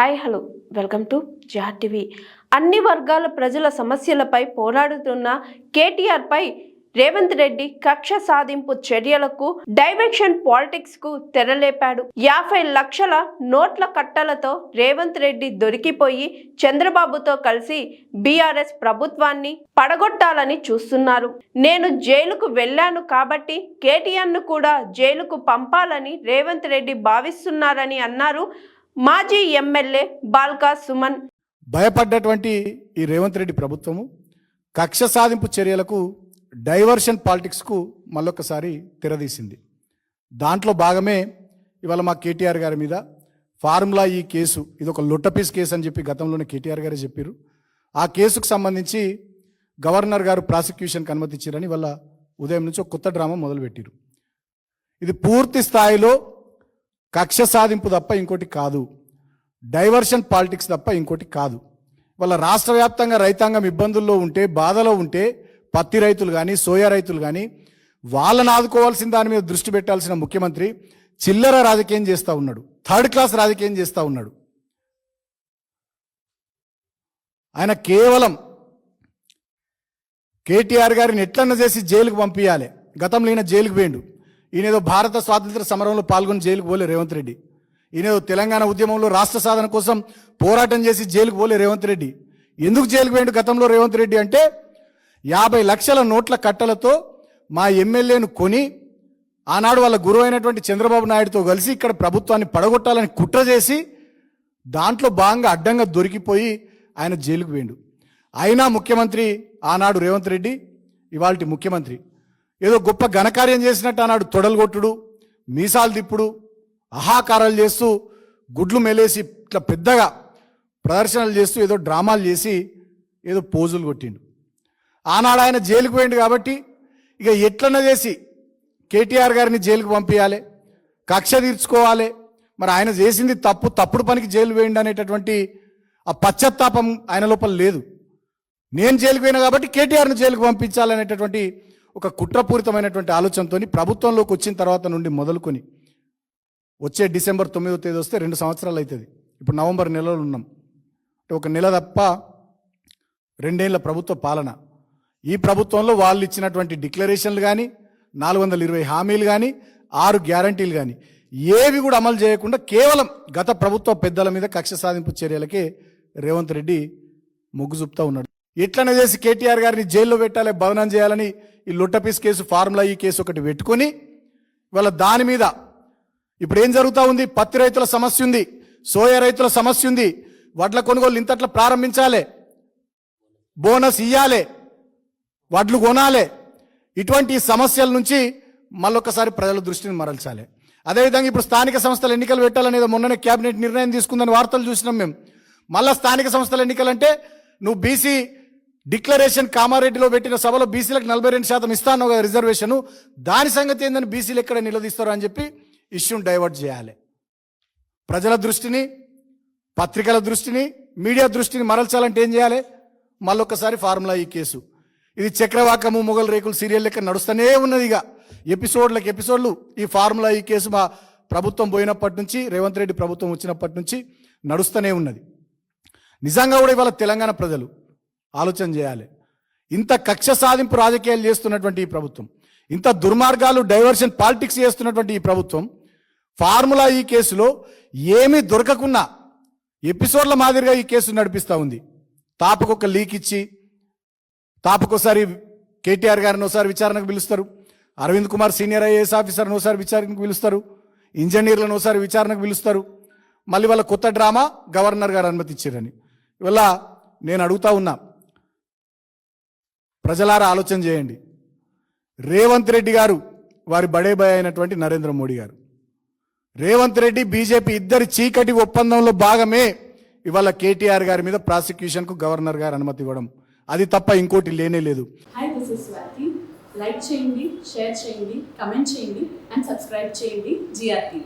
Hi hello. Welcome to జార్ TV. అన్ని వర్గాల ప్రజల సమస్యలపై పోరాడుతున్న కేటీఆర్పై రేవంత్ రెడ్డి కక్ష సాధింపు చర్యలకు డైవర్షన్ పాలిటిక్స్కు తెరలేపాడు. యాభై లక్షల నోట్ల కట్టలతో రేవంత్ రెడ్డి దొరికిపోయి చంద్రబాబుతో కలిసి బీఆర్ఎస్ ప్రభుత్వాన్ని పడగొట్టాలని చూస్తున్నారు. నేను జైలుకు వెళ్ళాను కాబట్టి కేటీఆర్ను కూడా జైలుకు పంపాలని రేవంత్ రెడ్డి భావిస్తున్నారని అన్నారు మాజీ ఎమ్మెల్యే బాల్కా సుమన్. భయపడ్డటువంటి ఈ రేవంత్ రెడ్డి ప్రభుత్వము కక్ష సాధింపు చర్యలకు డైవర్షన్ పాలిటిక్స్కు మళ్ళొకసారి తెరదీసింది. దాంట్లో భాగమే ఇవాళ మా కేటీఆర్ గారి మీద ఫార్ములా ఈ కేసు ఇది ఒక లుట్టపీస్ కేసు అని చెప్పి గతంలోనే కేటీఆర్ గారే చెప్పారు ఆ కేసుకు సంబంధించి గవర్నర్ గారు ప్రాసిక్యూషన్కి అనుమతి ఇచ్చారని వాళ్ళ ఉదయం నుంచి ఒక కొత్త డ్రామా మొదలుపెట్టారు ఇది పూర్తి స్థాయిలో కక్ష సాధింపు తప్ప ఇంకోటి కాదు. డైవర్షన్ పాలిటిక్స్ తప్ప ఇంకోటి కాదు. వాళ్ళ రాష్ట్ర వ్యాప్తంగా రైతాంగం ఇబ్బందుల్లో ఉంటే బాధలో ఉంటే పత్తి రైతులు కానీ సోయా రైతులు కానీ వాళ్ళని ఆదుకోవాల్సిన దాని మీద దృష్టి పెట్టాల్సిన ముఖ్యమంత్రి చిల్లర రాజకీయం చేస్తూ ఉన్నాడు. థర్డ్ క్లాస్ రాజకీయం చేస్తూ ఉన్నాడు. ఆయన కేవలం కేటీఆర్ గారిని ఎట్లన్నా చేసి జైలుకు పంపించాలి గతంలో ఈయన జైలుకు పోయిండు. ఈయనేదో భారత స్వాతంత్ర సమరంలో పాల్గొని జైలుకు పోలే రేవంత్ రెడ్డి. ఈయనేదో తెలంగాణ ఉద్యమంలో రాష్ట్ర సాధన కోసం పోరాటం చేసి జైలుకు పోలే రేవంత్ రెడ్డి. ఎందుకు జైలుకు పోయిండు గతంలో రేవంత్ రెడ్డి అంటే యాభై లక్షల నోట్ల కట్టలతో మా ఎమ్మెల్యేను కొని ఆనాడు వాళ్ళ గురువు అయినటువంటి చంద్రబాబు నాయుడుతో కలిసి ఇక్కడ ప్రభుత్వాన్ని పడగొట్టాలని కుట్ర చేసి దాంట్లో భాగంగా అడ్డంగా దొరికిపోయి ఆయన జైలుకు పోయిండు. అయినా ముఖ్యమంత్రి ఆనాడు రేవంత్ రెడ్డి ఇవాళ ముఖ్యమంత్రి ఏదో గొప్ప ఘనకార్యం చేసినట్టు ఆనాడు తొడలు కొట్టుడు మీసాలు తిప్పుడు అహాకారాలు చేస్తూ గుడ్లు మెలేసి ఇట్లా పెద్దగా ప్రదర్శనలు చేస్తూ ఏదో డ్రామాలు చేసి ఏదో పోజులు కొట్టిండు. ఆనాడు ఆయన జైలుకు పోయిండు కాబట్టి ఇక ఎట్లన్నా చేసి కేటీఆర్ గారిని జైలుకు పంపించాలి కక్ష తీర్చుకోవాలి మరి ఆయన చేసింది తప్పు తప్పుడు పనికి జైలు వేయండి అనేటటువంటి ఆ పశ్చాత్తాపం ఆయన లోపల లేదు. నేను జైలుకు పోయినా కాబట్టి కేటీఆర్ని జైలుకు పంపించాలనేటటువంటి ఒక కుట్రపూరితమైనటువంటి ఆలోచనతో ప్రభుత్వంలోకి వచ్చిన తర్వాత నుండి మొదలుకొని వచ్చే డిసెంబర్ తొమ్మిదో తేదీ వస్తే రెండు సంవత్సరాలు అవుతుంది ఇప్పుడు నవంబర్ నెలలో ఉన్నాం. ఒక నెల తప్ప రెండేళ్ళ ప్రభుత్వ పాలన. ఈ ప్రభుత్వంలో వాళ్ళు ఇచ్చినటువంటి డిక్లరేషన్లు కానీ నాలుగు వందల ఇరవై హామీలు కానీ ఆరు గ్యారంటీలు కానీ ఏవి కూడా అమలు చేయకుండా కేవలం గత ప్రభుత్వ పెద్దల మీద కక్ష సాధింపు చర్యలకే రేవంత్ రెడ్డి మొగ్గు చూపుతా ఉన్నాడు. ఎట్లనే చేసి కేటీఆర్ గారిని జైల్లో పెట్టాలి భవనం చేయాలని ఈ లుట్టపీస్ కేసు ఫార్ములా ఈ కేసు ఒకటి పెట్టుకొని వాళ్ళ దాని మీద ఇప్పుడు ఏం జరుగుతూ ఉంది? పత్తి రైతుల సమస్య ఉంది సోయా రైతుల సమస్య ఉంది వడ్ల కొనుగోలు ఇంతట్లా ప్రారంభించాలి బోనస్ ఇయ్యాలి వడ్లు కొనాలి. ఇటువంటి సమస్యల నుంచి మళ్ళొకసారి ప్రజల దృష్టిని మరల్చాలి. అదేవిధంగా ఇప్పుడు స్థానిక సంస్థల ఎన్నికలు పెట్టాలనేది మొన్ననే కేబినెట్ నిర్ణయం తీసుకుందని వార్తలు చూసినాం మేము. మళ్ళా స్థానిక సంస్థల ఎన్నికలంటే నువ్వు బీసీ డిక్లరేషన్ కామారెడ్డిలో పెట్టిన సభలో బీసీలకు నలభై రెండు శాతం ఇస్తాను కదా రిజర్వేషను. దాని సంగతి ఏందని బీసీలు ఎక్కడ నిలదీస్తారు అని చెప్పి ఇష్యూని డైవర్ట్ చేయాలి. ప్రజల దృష్టిని పత్రికల దృష్టిని మీడియా దృష్టిని మరల్చాలంటే ఏం చేయాలి? మళ్ళొకసారి ఫార్ములా ఈ కేసు. ఇది చక్రవాకము మొగల్ రేకులు సీరియల్ లెక్క నడుస్తూనే ఉన్నది ఇక. ఎపిసోడ్లకు ఎపిసోడ్లు. ఈ ఫార్ములా ఈ కేసు మా ప్రభుత్వం పోయినప్పటి నుంచి రేవంత్ రెడ్డి ప్రభుత్వం వచ్చినప్పటి నుంచి నడుస్తూనే ఉన్నది. నిజంగా కూడా ఇవాళ తెలంగాణ ప్రజలు ఆలోచన చేయాలి. ఇంత కక్ష సాధింపు రాజకీయాలు చేస్తున్నటువంటి ఈ ప్రభుత్వం ఇంత దుర్మార్గాలు డైవర్షన్ పాలిటిక్స్ చేస్తున్నటువంటి ఈ ప్రభుత్వం ఫార్ములా ఈ కేసులో ఏమీ దొరకకున్నా ఎపిసోడ్ల మాదిరిగా ఈ కేసు నడిపిస్తూ ఉంది. తాపకొక లీక్ ఇచ్చి తాపకొకసారి కేటీఆర్ గారిని ఒకసారి విచారణకు పిలుస్తారు. అరవింద్ కుమార్ సీనియర్ ఐఏఎస్ ఆఫీసర్ని ఒకసారి విచారణకు పిలుస్తారు. ఇంజనీర్లను ఒకసారి విచారణకు పిలుస్తారు. మళ్ళీ వాళ్ళ కొత్త డ్రామా గవర్నర్ గారు అనుమతి ఇచ్చారని ఇవల్ల నేను అడుగుతా ఉన్నా ప్రజలారా ఆలోచన చేయండి. రేవంత్ రెడ్డి గారు వారి బడే అయినటువంటి నరేంద్ర మోడీ గారు. రేవంత్ రెడ్డి బీజేపీ ఇద్దరి చీకటి ఒప్పందంలో భాగమే ఇవాళ కేటీఆర్ గారి మీద ప్రాసిక్యూషన్కు గవర్నర్ గారు అనుమతి ఇవ్వడం. అది తప్ప ఇంకోటి లేనే లేదు. లైక్ చేయండి షేర్ చేయండి కమెంట్ చేయండి అండ్ సబ్స్క్రైబ్ చేయండి జిఆర్టీ